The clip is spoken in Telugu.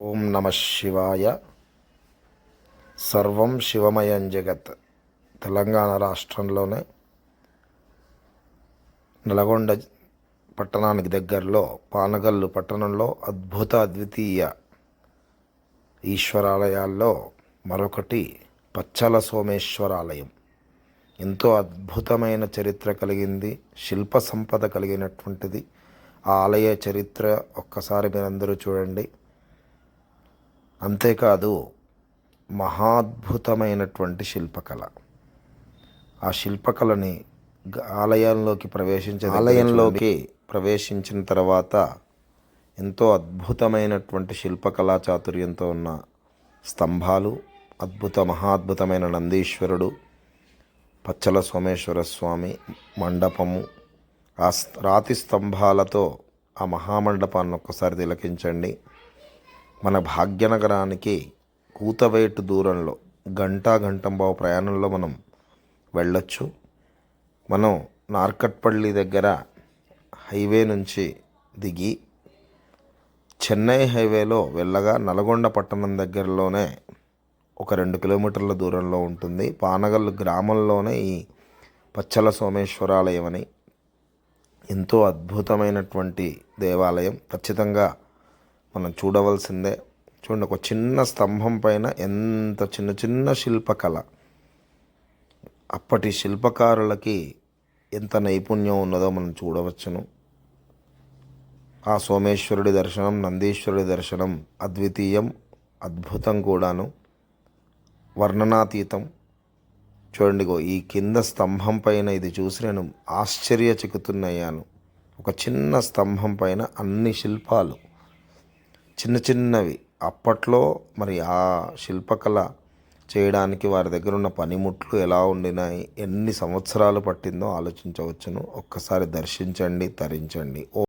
ఓం నమ శివాయ. సర్వం శివమయం జగత్. తెలంగాణ రాష్ట్రంలోనే నల్గొండ పట్టణానికి దగ్గరలో పానగల్లు పట్టణంలో అద్భుత అద్వితీయ ఈశ్వరాలయాల్లో మరొకటి పచ్చల సోమేశ్వరాలయం. ఎంతో అద్భుతమైన చరిత్ర కలిగింది శిల్ప సంపద కలిగినటువంటిది. ఆ ఆలయ చరిత్ర ఒక్కసారి మీరందరూ చూడండి. అంతేకాదు మహాద్భుతమైనటువంటి శిల్పకళ. ఆ శిల్పకళని ఆలయంలోకి ప్రవేశించే ఆలయంలోకి ప్రవేశించిన తర్వాత ఎంతో అద్భుతమైనటువంటి శిల్పకళా చాతుర్యంతో ఉన్న స్తంభాలు అద్భుత మహాద్భుతమైన నందీశ్వరుడు పచ్చల సోమేశ్వర స్వామి మండపము ఆ రాతి స్తంభాలతో ఆ మహామండపాన్ని ఒక్కసారి తిలకించండి. మన భాగ్యనగరానికి కూతవేటు దూరంలో గంటా గంటంబావు ప్రయాణంలో మనం వెళ్ళొచ్చు. మనం నార్కట్పల్లి దగ్గర హైవే నుంచి దిగి చెన్నై హైవేలో వెళ్ళగా నల్గొండ పట్టణం దగ్గరలోనే ఒక రెండు కిలోమీటర్ల దూరంలో ఉంటుంది. పానగల్లు గ్రామంలోనే ఈ పచ్చల సోమేశ్వరాలయం అని ఎంతో అద్భుతమైనటువంటి దేవాలయం. ఖచ్చితంగా మనం చూడవలసిందే. చూడండి ఒక చిన్న స్తంభం పైన ఎంత చిన్న చిన్న శిల్పకళ. అప్పటి శిల్పకారులకి ఎంత నైపుణ్యం ఉన్నదో మనం చూడవచ్చును. ఆ సోమేశ్వరుడి దర్శనం నందీశ్వరుడి దర్శనం అద్వితీయం అద్భుతం కూడాను. వర్ణనాతీతం. చూడండి ఈ కింద స్తంభం పైన ఇది చూసి నేను ఆశ్చర్యచకుతున్నయ్యాను ఒక చిన్న స్తంభం పైన అన్ని శిల్పాలు. చిన్న చిన్నవి. అప్పట్లో మరి ఆ శిల్పకళ చేయడానికి వారి దగ్గర ఉన్న పనిముట్లు ఎలా ఉండినాయి ఎన్ని సంవత్సరాలు పట్టిందో ఆలోచించవచ్చును. ఒక్కసారి దర్శించండి తరించండి. ఓ